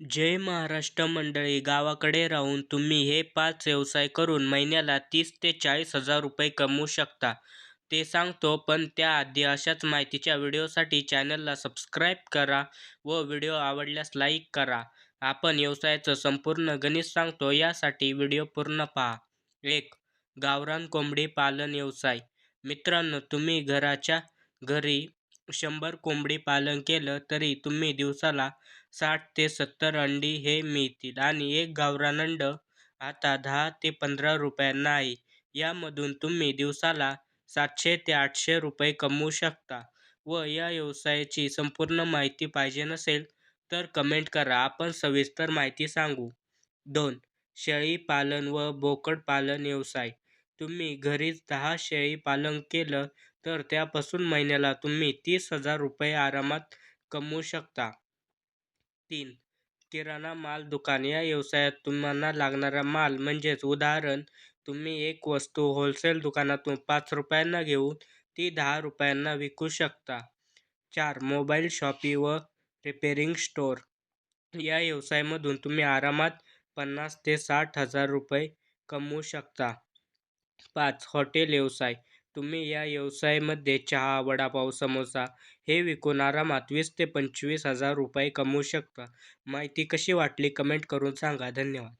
जय महाराष्ट्र मंडळी गावाकडे राहून तुम्ही हे पाच व्यवसाय करून महिन्याला तीस ते चाळीस हजार रुपये कमवू शकता. ते सांगतो पण त्याआधी अशाच माहितीच्या व्हिडिओसाठी चॅनलला सबस्क्राईब करा व व्हिडिओ आवडल्यास लाईक करा. आपण व्यवसायाचं संपूर्ण गणित सांगतो यासाठी व्हिडिओ पूर्ण पहा. एक गावरान कोंबडी पालन व्यवसाय. मित्रांनो तुम्ही घराच्या घरी शंभर कोंबडी पालन केलं तरी तुम्ही दिवसाला साठ ते सत्तर अंडी हे मिळतील आणि एक गावरान अंड आता दहा ते पंधरा रुपयांना आहे. यामधून तुम्ही दिवसाला सातशे ते आठशे रुपये कमवू शकता व या व्यवसायाची संपूर्ण माहिती पाहिजे नसेल तर कमेंट करा. आपण सविस्तर माहिती सांगू. दोन शेळी पालन व बोकड पालन व्यवसाय. तुम्ही घरीच दहा शेळी पालन केलं तर त्यापासून महिन्याला तुम्ही तीस हजार रुपये आरामात कमवू शकता. तीन किराणा माल दुकान. या व्यवसायात तुम्हाला लागणारा माल म्हणजेच उदाहरण तुम्ही एक वस्तू होलसेल दुकानातून पाच रुपयांना घेऊन ती दहा रुपयांना विकू शकता. चार मोबाईल शॉपी व रिपेरिंग स्टोअर या व्यवसायामधून तुम्ही आरामात पन्नास ते साठ हजार रुपये कमवू शकता. पाच हॉटेल व्यवसाय. तुम्ही या व्यवसायामध्ये चहा वडापाव समोसा हे विकून आरामात वीस ते पंचवीस हजार रुपये कमवू शकता. माहिती कशी वाटली कमेंट करून सांगा. धन्यवाद.